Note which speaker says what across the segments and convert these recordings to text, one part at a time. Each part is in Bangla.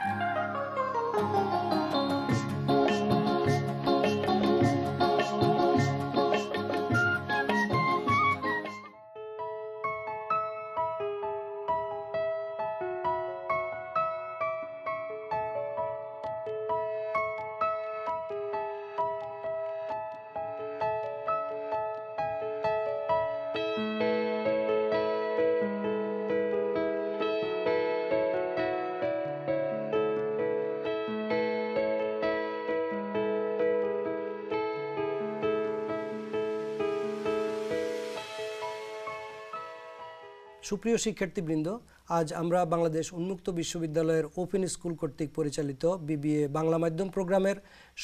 Speaker 1: Thank you. সুপ্রিয় শিক্ষার্থীবৃন্দ, আজ আমরা বাংলাদেশ উন্মুক্ত বিশ্ববিদ্যালয়ের ওপেন স্কুল কর্তৃক পরিচালিত বিবিএ বাংলা মাধ্যম প্রোগ্রামের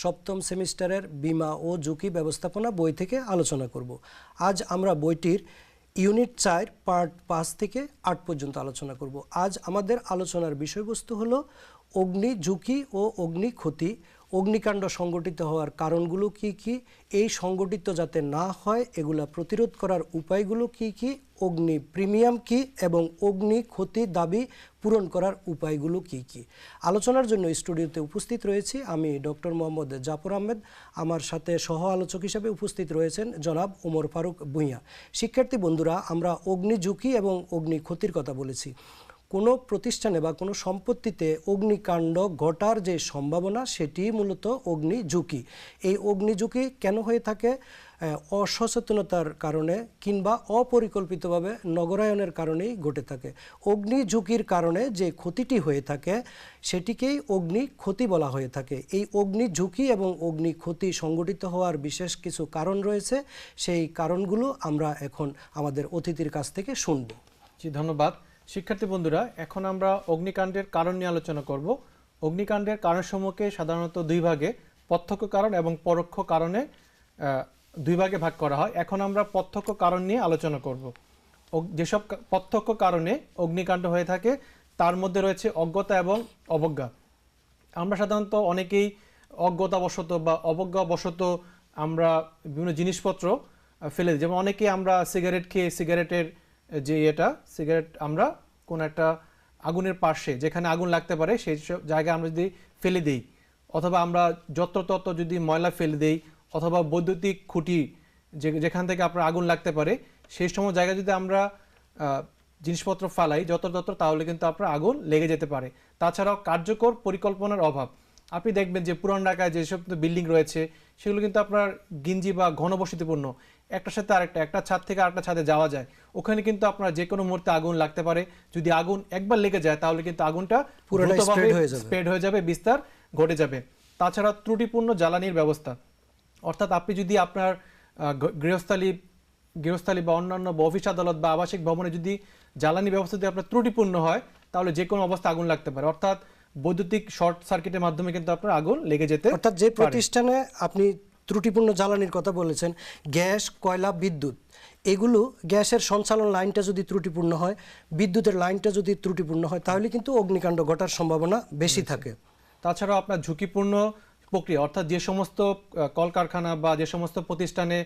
Speaker 1: সপ্তম সেমিস্টারের বিমা ও ঝুঁকি ব্যবস্থাপনা বই থেকে আলোচনা করব। আজ আমরা বইটির ইউনিট চার, পার্ট পাঁচ থেকে আট পর্যন্ত আলোচনা করব। আজ আমাদের আলোচনার বিষয়বস্তু হলো অগ্নি ঝুঁকি ও অগ্নি ক্ষতি, অগ্নিকাণ্ড সংগঠিত হওয়ার কারণগুলো কি কি, এই সংগঠিত যাতে না হয়, এগুলা প্রতিরোধ করার উপায়গুলো কি কি, অগ্নি প্রিমিয়াম কি এবং অগ্নি ক্ষতি দাবি পূরণ করার উপায়গুলো কি কি। আলোচনার জন্য স্টুডিওতে উপস্থিত রয়েছি আমি ডক্টর মোহাম্মদ জাফর আহমেদ। আমার সাথে সহ আলোচক হিসেবে উপস্থিত রয়েছেন জনাব ওমর ফারুক ভূঁইয়া। শিক্ষার্থী বন্ধুরা, আমরা অগ্নি ঝুঁকি এবং অগ্নি ক্ষতির কথা বলেছি। কোনো প্রতিষ্ঠানে বা কোনো সম্পত্তিতে অগ্নিকাণ্ড ঘটার যে সম্ভাবনা, সেটি মূলত অগ্নি ঝুঁকি এই অগ্নি ঝুঁকি কেন হয়ে থাকে? অসচেতনতার কারণে কিংবা অপরিকল্পিতভাবে নগরায়নের কারণেই ঘটে থাকে। অগ্নি ঝুঁকির কারণে যে ক্ষতিটি হয়ে থাকে, সেটিকেই অগ্নি ক্ষতি বলা হয়ে থাকে। এই অগ্নি ঝুঁকি এবং অগ্নি ক্ষতি সংগঠিত হওয়ার বিশেষ কিছু কারণ রয়েছে। সেই কারণগুলো আমরা এখন আমাদের অতিথির কাছ থেকে শুনব।
Speaker 2: জি, ধন্যবাদ। শিক্ষার্থী বন্ধুরা, এখন আমরা অগ্নিকাণ্ডের কারণ নিয়ে আলোচনা করব। অগ্নিকাণ্ডের কারণসমূহকে সাধারণত দুই ভাগে, প্রত্যক্ষ কারণ এবং পরোক্ষ কারণে দুই ভাগে ভাগ করা হয়। এখন আমরা প্রত্যক্ষ কারণ নিয়ে আলোচনা করব। যেসব প্রত্যক্ষ কারণে অগ্নিকাণ্ড হয়ে থাকে, তার মধ্যে রয়েছে অজ্ঞতা এবং অবজ্ঞা। আমরা সাধারণত অনেকেই অজ্ঞতাবশত বা অবজ্ঞাবশত আমরা বিভিন্ন জিনিসপত্র ফেলে যেমন অনেকেই আমরা সিগারেট খেয়ে সিগারেটের যে এটা সিগারেট আমরা কোন একটা আগুনের পাশে, যেখানে আগুন লাগতে পারে, সেই সব জায়গায় আমরা যদি ফেলে দিই, অথবা আমরা যত্রতত্র যদি ময়লা ফেলে দেই, অথবা বৈদ্যুতিক খুঁটি যে, যেখান থেকে আপনার আগুন লাগতে পারে, সেই সময় জায়গায় যদি আমরা জিনিসপত্র ফালাই যত্রতত্র, তাহলে কিন্তু আপনার আগুন লেগে যেতে পারে। তাছাড়াও কার্যকর পরিকল্পনার অভাব। আপনি দেখবেন যে পুরান ঢাকায় যেসব বিল্ডিং রয়েছে, সেগুলো কিন্তু আপনার গিঞ্জি বা ঘনবসতিপূর্ণ। একটার সাথে আরেকটা, একটা ছাদ থেকে আরেকটা ছাদে যাওয়া যায়। ওখানে কিন্তু আপনার যে কোনো মুহূর্তে আগুন লাগতে পারে। যদি আগুন একবার লেগে যায় তাহলে কিন্তু আগুনটা। স্প্রেড হয়ে যাবে। বিস্তার ঘটে যাবে। তাছাড়া ত্রুটিপূর্ণ জ্বালানির ব্যবস্থা। অর্থাৎ আপনি যদি আপনার গৃহস্থালী গৃহস্থালী বা অন্যান্য অফিস আদালত বা আবাসিক ভবনে যদি জ্বালানি ব্যবস্থা যদি আপনার ত্রুটিপূর্ণ হয় তাহলে যে কোনো অবস্থা আগুন লাগতে পারে। অর্থাৎ বৈদ্যুতিক শর্ট সার্কিটের মাধ্যমে কিন্তু আপনার আগুন লেগে যেতে
Speaker 1: অর্থাৎ যে প্রতিষ্ঠানে আপনি ত্রুটিপূর্ণ জ্বালানির কথা বলেছেন গ্যাস কয়লা বিদ্যুৎ এগুলো গ্যাসের সঞ্চালন লাইনটা যদি ত্রুটিপূর্ণ হয় বিদ্যুতের লাইনটা যদি ত্রুটিপূর্ণ হয় তাহলে কিন্তু অগ্নিকাণ্ড ঘটার সম্ভাবনা বেশি থাকে।
Speaker 2: তাছাড়াও আপনার ঝুঁকিপূর্ণ প্রক্রিয়া অর্থাৎ যে সমস্ত কলকারখানা বা যে সমস্ত প্রতিষ্ঠানে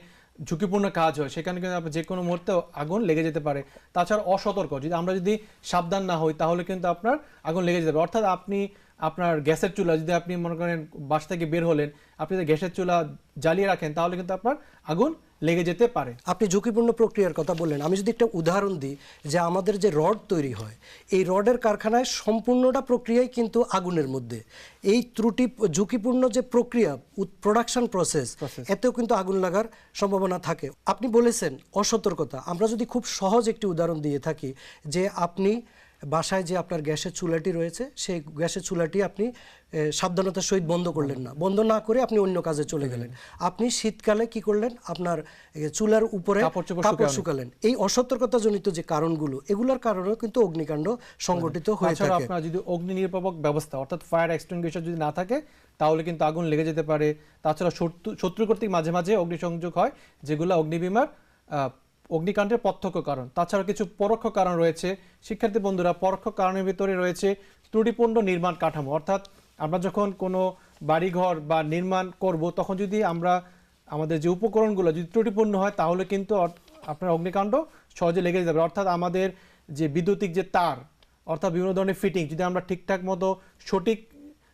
Speaker 2: ঝুঁকিপূর্ণ কাজ হয় সেখানে কিন্তু আপনার যে কোনো মুহূর্তে আগুন লেগে যেতে পারে। তাছাড়া অসতর্ক যদি আমরা যদি সাবধান না হই তাহলে কিন্তু আপনার আগুন লেগে যেতে পারে। অর্থাৎ আপনি আপনার গ্যাসের চুলা যদি আপনি মনে করেন বাস থেকে বের হলেন আপনি যদি গ্যাসের চুলা জ্বালিয়ে রাখেন তাহলে কিন্তু আপনার আগুন লেগে যেতে পারে।
Speaker 1: আপনি ঝুঁকিপূর্ণ প্রক্রিয়ার কথা বললেন। আমি যদি একটা উদাহরণ দিই যে আমাদের যে রড তৈরি হয় এই রডের কারখানায় সম্পূর্ণটা প্রক্রিয়াই কিন্তু আগুনের মধ্যে। এই ত্রুটি ঝুঁকিপূর্ণ যে প্রক্রিয়া প্রোডাকশন প্রসেস এতেও কিন্তু আগুন লাগার সম্ভাবনা থাকে। আপনি বলেছেন অসতর্কতা। আমরা যদি খুব সহজ একটি উদাহরণ দিয়ে থাকি যে আপনি বাসায় যে আপনার গ্যাসের চুলাটি রয়েছে সেই গ্যাসের চুলাটি আপনি সাবধানতার সহিত বন্ধ করলেন না। বন্ধ না করে আপনি অন্য কাজে চলে গেলেন। আপনি শীতকালে কি করলেন? আপনার চুলার উপরে
Speaker 2: কাপড় শুকালেন।
Speaker 1: এই অসতর্কতাজনিত যে কারণগুলো এগুলোর কারণেও কিন্তু অগ্নিকাণ্ড সংগঠিত হয়ে থাকে।
Speaker 2: আপনার যদি অগ্নি নির্বাপক ব্যবস্থা অর্থাৎ ফায়ার এক্সটিংগুইশার যদি না থাকে তাহলে কিন্তু আগুন লেগে যেতে পারে। তাছাড়া শত্রু শত্রু কর্তৃক মাঝে মাঝে অগ্নিসংযোগ হয় যেগুলো অগ্নিবিমার আহ, অগ্নিকাণ্ডের প্রত্যক্ষ কারণ। তাছাড়া কিছু পরোক্ষ কারণ রয়েছে। শিক্ষার্থী বন্ধুরা, পরোক্ষ কারণের ভিতরে রয়েছে ত্রুটিপূর্ণ নির্মাণ কাঠামো। অর্থাৎ আমরা যখন কোনো বাড়িঘর বা নির্মাণ করব, তখন যদি আমরা আমাদের যে উপকরণগুলো যদি ত্রুটিপূর্ণ হয়, তাহলে কিন্তু আপনার অগ্নিকাণ্ড সহজে লেগে যাবে। অর্থাৎ আমাদের যে বিদ্যুতিক যে তার, অর্থাৎ বিভিন্ন ধরনের ফিটিং যদি আমরা ঠিকঠাক মতো সঠিক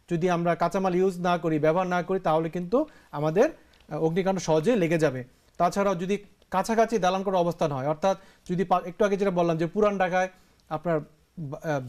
Speaker 2: যদি আমরা কাঁচামাল ইউজ না করি, ব্যবহার না করি, তাহলে কিন্তু আমাদের অগ্নিকাণ্ড সহজে লেগে যাবে। তাছাড়াও যদি কাছাকাছি দালান করার অবস্থান হয়। অর্থাৎ যদি একটু আগে যেটা বললাম যে পুরান ঢাকায় আপনার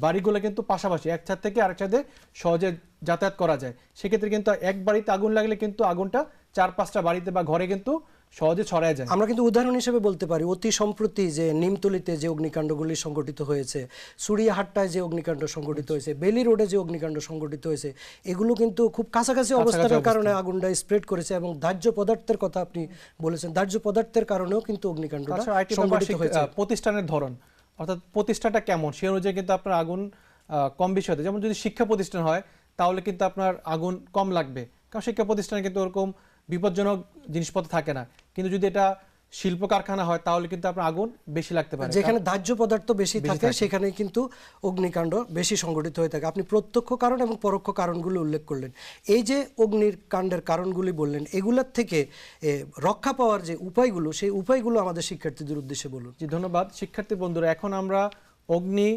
Speaker 2: বাড়িগুলো কিন্তু পাশাপাশি, এক ছাদ থেকে আরেক ছাদে সহজে যাতায়াত করা যায়। সেক্ষেত্রে কিন্তু এক বাড়িতে আগুন লাগলে কিন্তু আগুনটা চার পাঁচটা বাড়িতে বা ঘরে কিন্তু সহজে ছড়ায় যায়।
Speaker 1: আমরা কিন্তু উদাহরণ হিসেবে বলতে পারি অতি সম্প্রতি যে নিমতলিতে যে অগ্নিকাণ্ডগুলি সংঘটিত হয়েছে সুরিয়াহাট্টায় যে অগ্নিকাণ্ড সংঘটিত হয়েছে বেলি রোডে যে অগ্নিকাণ্ড সংঘটিত হয়েছে এগুলো কিন্তু খুব কাছাকাছি অবস্থানের কারণে আগুনটা স্প্রেড করেছে এবং দাহ্য পদার্থের কথা আপনি বলেছেন। দাহ্য পদার্থের কারণেও কিন্তু অগ্নিকাণ্ডটা
Speaker 2: তাছাড়া
Speaker 1: সংঘটিত হয়েছে।
Speaker 2: প্রতিষ্ঠানের ধরন। অর্থাৎ প্রতিষ্ঠানটা কেমন? সে অনুযায়ী কিন্তু আপনার আগুন আহ, কম বেশি হতে যেমন যদি শিক্ষা প্রতিষ্ঠান হয় তাহলে কিন্তু আপনার আগুন কম লাগবে। কারণ শিক্ষা প্রতিষ্ঠানে কিন্তু ওরকম বিপজ্জনক জিনিসপত্র থাকে না। কিন্তু যদি এটা শিল্প কারখানা হয় তাহলে কিন্তু আপনার আগুন বেশি লাগতে পারে।
Speaker 1: যেখানে দাহ্য পদার্থ বেশি থাকে সেখানে কিন্তু অগ্নিকাণ্ড বেশি সংঘটিত হয়ে থাকে। আপনি প্রত্যক্ষ কারণ এবং পরোক্ষ কারণগুলো উল্লেখ করলেন। এই যে অগ্নির কাণ্ডের কারণগুলি বললেন এগুলোর থেকে এ, রক্ষা পাওয়ার যে উপায়গুলো সেই উপায়গুলো আমাদের শিক্ষার্থীদের উদ্দেশ্যে বলুন।
Speaker 2: জি ধন্যবাদ। শিক্ষার্থী বন্ধুরা এখন আমরা অগ্নি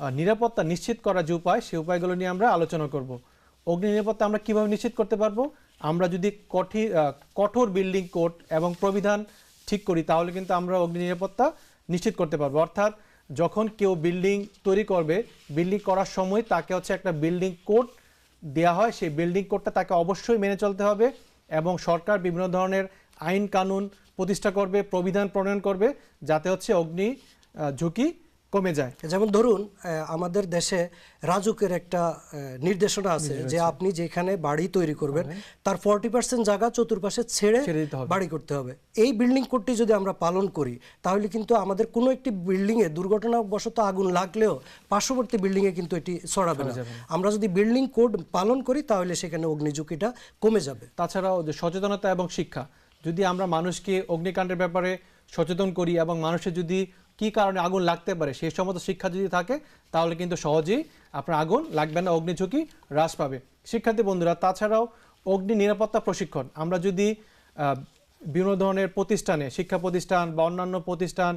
Speaker 2: নিরাপত্তা নিশ্চিত করার যে উপায় সেই উপায়গুলো নিয়ে আমরা আলোচনা করব। অগ্নি নিরাপত্তা আমরা কীভাবে নিশ্চিত করতে পারব? আমরা যদি কঠি আহ, কঠোর বিল্ডিং কোড এবং প্রবিধান ঠিক করি তাহলে কিন্তু আমরা অগ্নি নিরাপত্তা নিশ্চিত করতে পারব। অর্থাৎ যখন কেউ বিল্ডিং তৈরি করবে বিল্ডিং করার সময় তাকে হচ্ছে একটা বিল্ডিং কোড দেওয়া হয়। সেই বিল্ডিং কোডটা তাকে অবশ্যই মেনে চলতে হবে এবং সরকার বিভিন্ন ধরনের আইন কানুন প্রতিষ্ঠা করবে প্রবিধান প্রণয়ন করবে যাতে হচ্ছে অগ্নি ঝুঁকি কমে যায়।
Speaker 1: যেমন ধরুন আমাদের দেশে রাজুকের একটা নির্দেশনা আছে যে আপনি যেখানে বাড়ি তৈরি করবেন তার ফর্টি পার্সেন্ট জায়গা চতুর্পাশে ছেড়ে। বাড়ি করতে হবে। এই বিল্ডিং কোডটি যদি আমরা পালন করি তাহলে কিন্তু আমাদের কোনো একটি বিল্ডিংয়ে দুর্ঘটনাবশত আগুন লাগলেও পার্শ্ববর্তী বিল্ডিংয়ে কিন্তু এটি ছড়াবে না। আমরা যদি বিল্ডিং কোড পালন করি তাহলে সেখানে অগ্নিঝুঁকিটা কমে যাবে।
Speaker 2: তাছাড়াও যে সচেতনতা এবং শিক্ষা যদি আমরা মানুষকে অগ্নিকাণ্ডের ব্যাপারে সচেতন করি এবং মানুষের যদি কি কারণে আগুন লাগতে পারে? সেই সমস্ত শিক্ষা যদি থাকে, তাহলে কিন্তু সহজেই আপনার আগুন লাগবে না, অগ্নি ঝুঁকি হ্রাস পাবে। শিক্ষার্থী বন্ধুরা, তাছাড়াও অগ্নি নিরাপত্তা প্রশিক্ষণ। আমরা যদি বিভিন্ন ধরনের প্রতিষ্ঠানে, শিক্ষা প্রতিষ্ঠান বা অন্যান্য প্রতিষ্ঠান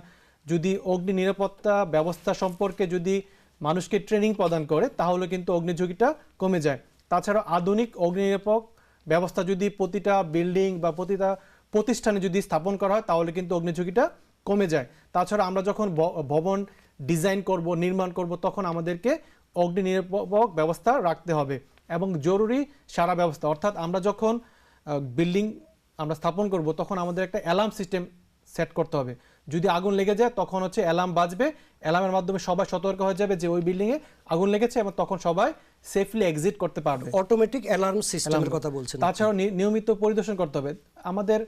Speaker 2: যদি অগ্নি নিরাপত্তা ব্যবস্থা সম্পর্কে যদি মানুষকে ট্রেনিং প্রদান করে, তাহলে কিন্তু অগ্নি ঝুঁকিটা কমে যায়। তাছাড়া আধুনিক অগ্নি নিরাপক ব্যবস্থা যদি প্রতিটা বিল্ডিং বা প্রতিটা প্রতিষ্ঠানে যদি স্থাপন করা হয়, তাহলে কিন্তু অগ্নি ঝুঁকিটা কমে যায়। তাছাড়া আমরা যখন ভবন ডিজাইন করব নির্মাণ করব তখন আমাদেরকে অগ্নি নিরাপক ব্যবস্থা রাখতে হবে এবং জরুরি সারা ব্যবস্থা। অর্থাৎ আমরা যখন বিল্ডিং আমরা স্থাপন করব তখন আমাদের একটা অ্যালার্ম সিস্টেম সেট করতে হবে। যদি আগুন লেগে যায় তখন হচ্ছে অ্যালার্ম বাজবে। অ্যালার্মের মাধ্যমে সবাই সতর্ক হয়ে যাবে যে ওই বিল্ডিংয়ে আগুন লেগেছে এবং তখন সবাই সেফলি এক্সিট করতে পারবে।
Speaker 1: অটোমেটিক অ্যালার্ম সিস্টেমের কথা বলছেন
Speaker 2: তাছাড়াও নিয়মিত পরিদর্শন করতে হবে। আমাদের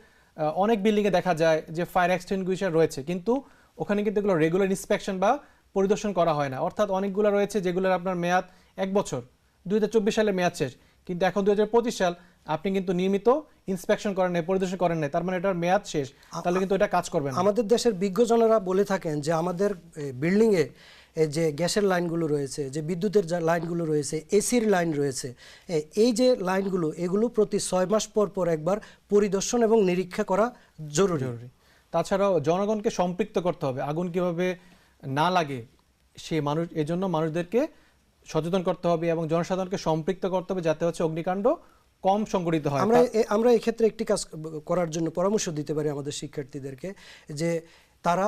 Speaker 2: অনেক বিল্ডিংয়ে দেখা যায় যে ফায়ার এক্সটিংগুইশার রয়েছে কিন্তু ওখানে কিন্তু এগুলো রেগুলার ইন্সপেকশন বা পরিদর্শন করা হয় না। অর্থাৎ অনেকগুলো রয়েছে যেগুলোর আপনার মেয়াদ এক বছর দুই হাজার চব্বিশ সালে মেয়াদ শেষ। কিন্তু এখন দুই হাজার পঁচিশ সাল আপনি কিন্তু নিয়মিত ইন্সপেকশন করেন নাই পরিদর্শন করেন নাই তার মানে এটার মেয়াদ শেষ। তাহলে কিন্তু এটা কাজ করবে না।
Speaker 1: আমাদের দেশের বিজ্ঞজনেরা বলে থাকেন যে আমাদের বিল্ডিংয়ে যে গ্যাসের লাইনগুলো রয়েছে যে বিদ্যুতের যা লাইনগুলো রয়েছে এসির লাইন রয়েছে এই যে লাইনগুলো এগুলো প্রতি ছয় মাস পর পর একবার পরিদর্শন এবং নিরীক্ষা করা জরুরি।
Speaker 2: জরুরি। তাছাড়াও জনগণকে সম্পৃক্ত করতে হবে আগুন কীভাবে না লাগে সে মানুষ এজন্য মানুষদেরকে সচেতন করতে হবে এবং জনসাধারণকে সম্পৃক্ত করতে হবে যাতে হচ্ছে অগ্নিকাণ্ড কম সংঘটিত হয়।
Speaker 1: আমরা আমরা এক্ষেত্রে একটি কাজ করার জন্য পরামর্শ দিতে পারি আমাদের শিক্ষার্থীদেরকে যে তারা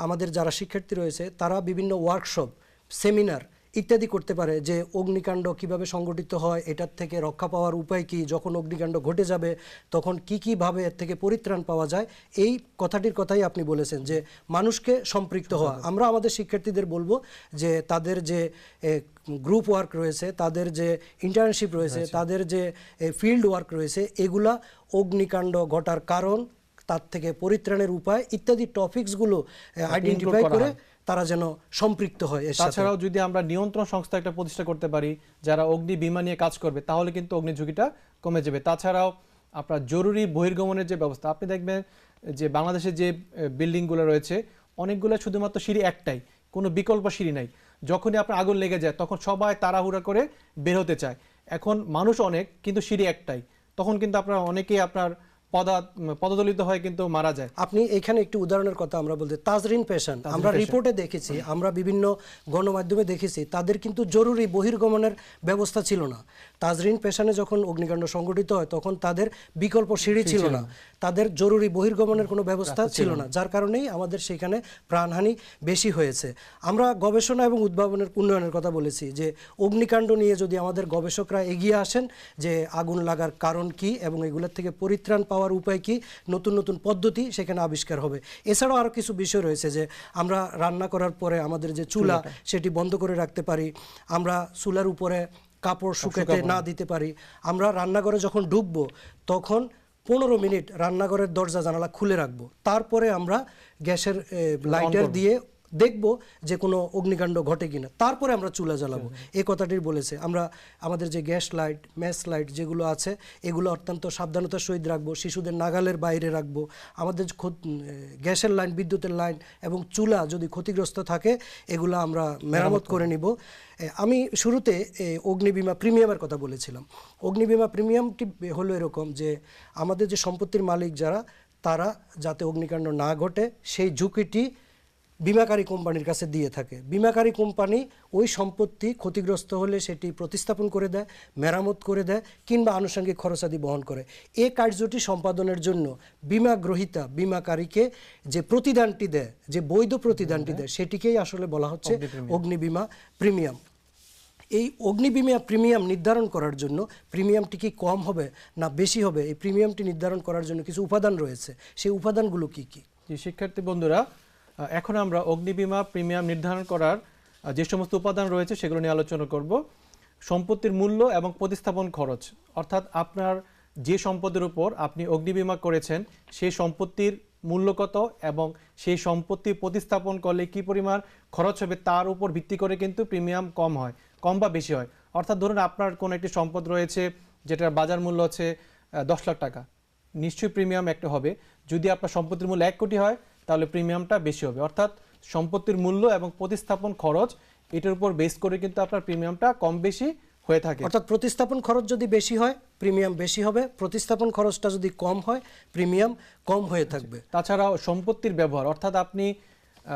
Speaker 1: আমাদের যারা শিক্ষার্থী রয়েছে তারা বিভিন্ন ওয়ার্কশপ সেমিনার ইত্যাদি করতে পারে যে অগ্নিকাণ্ড কীভাবে সংগঠিত হয় এটার থেকে রক্ষা পাওয়ার উপায় কি যখন অগ্নিকাণ্ড ঘটে যাবে তখন কি কীভাবে এর থেকে পরিত্রাণ পাওয়া যায় এই কথাটির কথাই আপনি বলেছেন যে মানুষকে সম্পৃক্ত হওয়া। আমরা আমাদের শিক্ষার্থীদের বলব যে তাদের যে গ্রুপ ওয়ার্ক রয়েছে তাদের যে ইন্টার্নশিপ রয়েছে তাদের যে ফিল্ড ওয়ার্ক রয়েছে এগুলা অগ্নিকাণ্ড ঘটার কারণ তার থেকে পরিত্রাণের উপায় ইত্যাদি টপিকসগুলো আইডেন্টিফাই
Speaker 2: করে
Speaker 1: তারা যেন সম্পৃক্ত হয়
Speaker 2: তাছাড়াও যদি আমরা নিয়ন্ত্রণ সংস্থা একটা প্রতিষ্ঠা করতে পারি যারা অগ্নি বিমা নিয়ে কাজ করবে তাহলে কিন্তু অগ্নি ঝুঁকিটা কমে যাবে। তাছাড়াও আপনার জরুরি বহির্গমনের যে ব্যবস্থা আপনি দেখবেন যে বাংলাদেশে যে বিল্ডিংগুলো রয়েছে অনেকগুলো শুধুমাত্র সিঁড়ি একটাই কোনো বিকল্প সিঁড়ি নাই। যখনই আপনার আগুন লেগে যায় তখন সবাই তাড়াহুড়া করে বের হতে চায়। এখন মানুষ অনেক কিন্তু সিঁড়ি একটাই। তখন কিন্তু আপনার অনেকেই আপনার পদা পদদলিত হয় কিন্তু মারা যায়।
Speaker 1: আপনি এখানে একটি উদাহরণের কথা আমরা বলতে তাজরিন পেশান আমরা রিপোর্টে দেখেছি আমরা বিভিন্ন গণমাধ্যমে দেখেছি তাদের কিন্তু জরুরি বহির্গমনের ব্যবস্থা ছিল না। তাজরিন পেশানে যখন অগ্নিকাণ্ড সংঘটিত হয় তখন তাদের বিকল্প সিঁড়ি ছিল না। তাদের জরুরি বহির্গমনের কোনো ব্যবস্থা ছিল না। যার কারণেই আমাদের সেখানে প্রাণহানি বেশি হয়েছে। আমরা গবেষণা এবং উদ্ভাবনের উন্নয়নের কথা বলেছি যে অগ্নিকাণ্ড নিয়ে যদি আমাদের গবেষকরা এগিয়ে আসেন যে আগুন লাগার কারণ কি এবং এগুলোর থেকে পরিত্রাণ পাওয়ার উপায় কি নতুন নতুন পদ্ধতি সেখানে আবিষ্কার হবে। এছাড়াও আরও কিছু বিষয় রয়েছে যে আমরা রান্না করার পরে আমাদের যে চুলা সেটি বন্ধ করে রাখতে পারি। আমরা চুলার উপরে কাপড় শুকাতে না দিতে পারি। আমরা রান্নাঘরে যখন ঢুকবো তখন পনেরো মিনিট রান্নাঘরের দরজা জানালা খুলে রাখব। তারপরে আমরা গ্যাসের লাইটার দিয়ে দেখব যে কোনো অগ্নিকাণ্ড ঘটে কিনা। তারপরে আমরা চুলা জ্বালাবো। এই কথাটি বলেছে। আমরা আমাদের যে গ্যাস লাইট ম্যাচ লাইট যেগুলো আছে এগুলো অত্যন্ত সাবধানতার সহিত রাখব শিশুদের নাগালের বাইরে রাখব। আমাদের গ্যাসের লাইন বিদ্যুতের লাইন এবং চুলা যদি ক্ষতিগ্রস্ত থাকে এগুলো আমরা মেরামত করে নিব। আমি শুরুতে অগ্নিবীমা প্রিমিয়ামের কথা বলেছিলাম। অগ্নিবীমা প্রিমিয়ামটি হলো এরকম যে আমাদের যে সম্পত্তির মালিক যারা তারা যাতে অগ্নিকাণ্ড না ঘটে সেই ঝুঁকিটি বিমাকারী কোম্পানির কাছে দিয়ে থাকে। বিমাকারী কোম্পানি ওই সম্পত্তি ক্ষতিগ্রস্ত হলে সেটি প্রতিস্থাপন করে দেয় মেরামত করে দেয় কিংবা আনুষঙ্গিক খরচাদি বহন করে। এ কার্যটি সম্পাদনের জন্য বিমা গ্রহীতা বিমাকারীকে যে প্রতিদানটি দেয় যে বৈধ প্রতিদানটি দেয় সেটিকেই আসলে বলা হচ্ছে অগ্নি বিমা প্রিমিয়াম। এই অগ্নিবীমা প্রিমিয়াম নির্ধারণ করার জন্য প্রিমিয়ামটি কি কম হবে না বেশি হবে? এই প্রিমিয়ামটি নির্ধারণ করার জন্য কিছু উপাদান রয়েছে। সেই উপাদানগুলো কি কি?
Speaker 2: শিক্ষার্থী বন্ধুরা এখন আমরা অগ্নিবীমা প্রিমিয়াম নির্ধারণ করার যে সমস্ত উপাদান রয়েছে সেগুলো নিয়ে আলোচনা করব। সম্পত্তির মূল্য এবং প্রতিস্থাপন খরচ। অর্থাৎ আপনার যে সম্পদের উপর আপনি অগ্নিবীমা করেছেন সেই সম্পত্তির মূল্য কত এবং সেই সম্পত্তি প্রতিস্থাপন করলে কি পরিমাণ খরচ হবে তার উপর ভিত্তি করে কিন্তু প্রিমিয়াম কম হয় কম বা বেশি হয়। অর্থাৎ ধরুন আপনার কোনো একটি সম্পদ রয়েছে যেটার বাজার মূল্য আহ, দশ লাখ টাকা। নিশ্চয়ই প্রিমিয়াম একটা হবে। যদি আপনার সম্পত্তির মূল্য এক কোটি হয় তাহলে প্রিমিয়ামটা বেশি হবে। অর্থাৎ সম্পত্তির মূল্য এবং প্রতিস্থাপন খরচ এটার উপর বেস করে কিন্তু আপনার প্রিমিয়ামটা কম বেশি হয়ে থাকে।
Speaker 1: অর্থাৎ প্রতিস্থাপন খরচ যদি বেশি হয় প্রিমিয়াম বেশি হবে। প্রতিস্থাপন খরচটা যদি কম হয় প্রিমিয়াম কম হয়ে থাকবে।
Speaker 2: তাছাড়াও সম্পত্তির ব্যবহার অর্থাৎ আপনি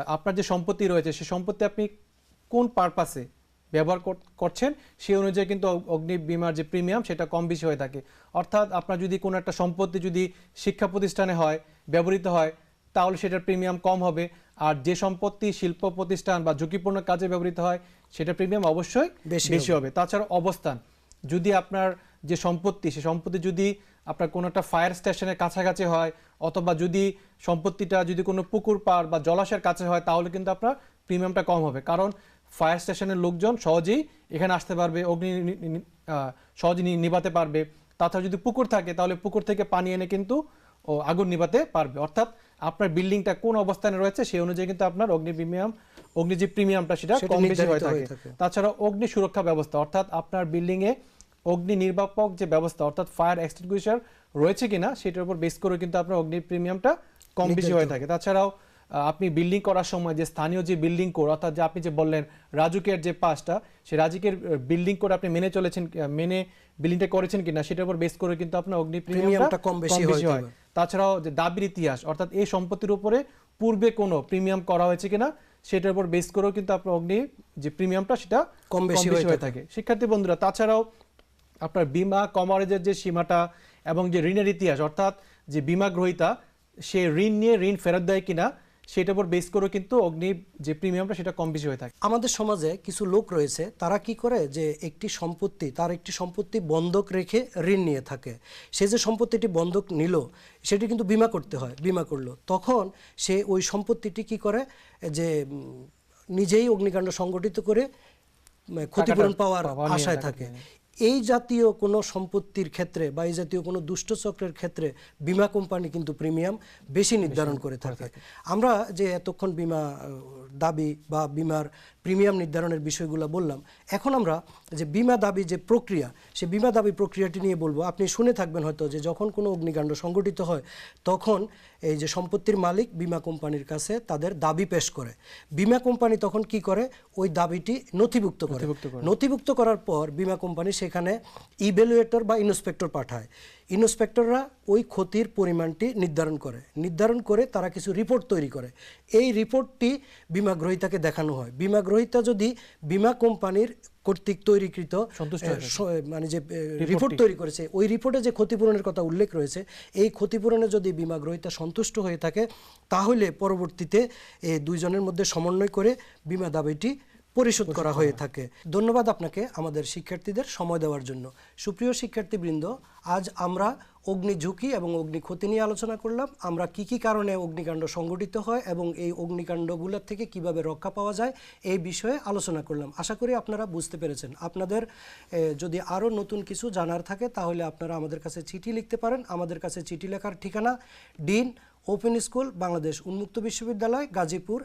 Speaker 2: আপনার যে সম্পত্তি রয়েছে সে সম্পত্তি আপনি কোন পারপাসে ব্যবহার কর- করছেন সেই অনুযায়ী কিন্তু অগ্নি বিমার যে প্রিমিয়াম সেটা কম বেশি হয়ে থাকে। অর্থাৎ আপনার যদি কোনো একটা সম্পত্তি যদি শিক্ষা প্রতিষ্ঠানে হয় ব্যবহৃত হয় তাহলে সেটার প্রিমিয়াম কম হবে। আর যে সম্পত্তি শিল্প প্রতিষ্ঠান বা ঝুঁকিপূর্ণ কাজে ব্যবহৃত হয় সেটা প্রিমিয়াম অবশ্যই
Speaker 1: বেশি
Speaker 2: বেশি হবে। তাছাড়া অবস্থান যদি আপনার যে সম্পত্তি সে সম্পত্তি যদি আপনার কোনো একটা ফায়ার স্টেশনের কাছাকাছি হয় অথবা যদি সম্পত্তিটা যদি কোনো পুকুর পাড় বা জলাশয়ের কাছে হয় তাহলে কিন্তু আপনার প্রিমিয়ামটা কম হবে। কারণ ফায়ার স্টেশনের লোকজন সহজেই এখানে আসতে পারবে অগ্নি সহজে নি- নিভাতে পারবে। তাছাড়া যদি পুকুর থাকে তাহলে পুকুর থেকে পানি এনে কিন্তু ও আগুন নিভাতে পারবে। অর্থাৎ আপনার বিল্ডিংটা কোন অবস্থানে রয়েছে সেই অনুযায়ী কিন্তু আপনার অগ্নি প্রিমিয়াম অগ্নি যে প্রিমিয়ামটা সেটা কম বেশি হয়ে থাকে। তাছাড়া অগ্নি সুরক্ষা ব্যবস্থা অর্থাৎ আপনার বিল্ডিং এ অগ্নি নির্বাপক যে ব্যবস্থা অর্থাৎ ফায়ার এক্সটিংগুইশার রয়েছে কিনা সেটার উপর বেস করে কিন্তু আপনার অগ্নি প্রিমিয়ামটা কম বেশি হয়ে থাকে। তাছাড়াও আপনি বিল্ডিং করার সময় যে স্থানীয় যে বিল্ডিং কোড অর্থাৎ যে আপনি যে বললেন রাজুকের যে পাসটা সেই রাজুকের বিল্ডিং কোড আপনি মেনে চলেছেন মেনে বিল্ডিংটা করেছেন কিনা সেটার উপর বেস করে কিন্তু আপনার অগ্নি প্রিমিয়ামটা
Speaker 1: কম বেশি হয়।
Speaker 2: তাছাড়াও যে দাবির ইতিহাস অর্থাৎ এই সম্পত্তির উপরে পূর্বে কোনো প্রিমিয়াম করা হয়েছে কিনা সেটার উপর বেস করেও কিন্তু আপনার অগ্নি যে প্রিমিয়ামটা সেটা
Speaker 1: কম বেশি হয়ে
Speaker 2: থাকে। শিক্ষার্থী বন্ধুরা তাছাড়াও আপনার বিমা কমারেজের যে সীমাটা এবং যে ঋণের ইতিহাস অর্থাৎ যে বিমা গ্রহীতা সে ঋণ নিয়ে ঋণ ফেরত দেয় কিনা সেটার উপর বেস করে কিন্তু অগ্নি যে প্রিমিয়ামটা সেটা কম বেশি হয়ে থাকে।
Speaker 1: আমাদের সমাজে কিছু লোক রয়েছে তারা কি করে যে একটি সম্পত্তি তার একটি সম্পত্তি বন্ধক রেখে ঋণ নিয়ে থাকে। সে যে সম্পত্তিটি বন্ধক নিল সেটি কিন্তু বিমা করতে হয় বিমা করল। তখন সে ওই সম্পত্তিটি কি করে? যে নিজেই অগ্নিকাণ্ড সংগঠিত করে ক্ষতিপূরণ পাওয়ার আশায় থাকে। এই জাতীয় কোনো সম্পত্তির ক্ষেত্রে বা এই জাতীয় কোনো দুষ্টচক্রের ক্ষেত্রে বিমা কোম্পানি কিন্তু প্রিমিয়াম বেশি নির্ধারণ করে থাকে। আমরা যে এতক্ষণ বিমা দাবি বা বিমার প্রিমিয়াম নির্ধারণের বিষয়গুলো বললাম। এখন আমরা যে বিমা দাবি যে প্রক্রিয়া সে বিমা দাবি প্রক্রিয়াটি নিয়ে বলব। আপনি শুনে থাকবেন হয়তো যে যখন কোনো অগ্নিকাণ্ড সংঘটিত হয় তখন এই যে সম্পত্তির মালিক বিমা কোম্পানির কাছে তাদের দাবি পেশ করে। বিমা কোম্পানি তখন কি করে? ওই দাবিটি নথিভুক্ত করে।
Speaker 2: নথিভুক্ত করে।
Speaker 1: নথিভুক্ত করার পর বিমা কোম্পানি সেখানে ইভ্যালুয়েটর বা ইন্সপেক্টর পাঠায়। ইন্সপেক্টররা ওই ক্ষতির পরিমাণটি নির্ধারণ করে। নির্ধারণ করে তারা কিছু রিপোর্ট তৈরি করে। এই রিপোর্টটি বিমা গ্রহীতাকে দেখানো হয়। বিমা গ্রহীতা যদি বিমা কোম্পানির কর্তৃক তৈরিকৃত মানে যে রিপোর্ট তৈরি করেছে ওই রিপোর্টে যে ক্ষতিপূরণের কথা উল্লেখ রয়েছে এই ক্ষতিপূরণে যদি বিমা গ্রহীতা সন্তুষ্ট হয়ে থাকে তাহলে পরবর্তীতে এ দুইজনের মধ্যে সমন্বয় করে বিমা দাবিটি পরিশোধ করা হয়ে থাকে। ধন্যবাদ আপনাকে আমাদের শিক্ষার্থীদের সময় দেওয়ার জন্য। সুপ্রিয় শিক্ষার্থীবৃন্দ আজ আমরা অগ্নি ঝুঁকি এবং অগ্নি ক্ষতি নিয়ে আলোচনা করলাম। আমরা কি কি কারণে অগ্নিকাণ্ড সংঘটিত হয় এবং এই অগ্নিকাণ্ডগুলোর থেকে কীভাবে রক্ষা পাওয়া যায় এই বিষয়ে আলোচনা করলাম। আশা করি আপনারা বুঝতে পেরেছেন। আপনাদের যদি আরও নতুন কিছু জানার থাকে তাহলে আপনারা আমাদের কাছে চিঠি লিখতে পারেন। আমাদের কাছে চিঠি লেখার ঠিকানা ডিন ওপেন স্কুল বাংলাদেশ উন্মুক্ত বিশ্ববিদ্যালয় গাজীপুর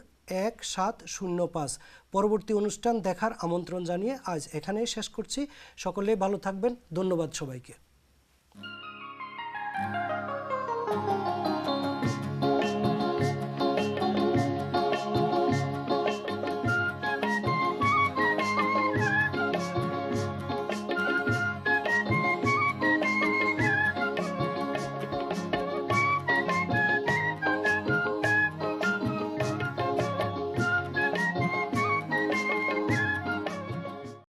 Speaker 1: এক সাত শূন্য পাঁচ। পরবর্তী অনুষ্ঠান দেখার আমন্ত্রণ জানিয়ে আজ এখানেই শেষ করছি। সকলে ভালো থাকবেন। ধন্যবাদ সবাইকে।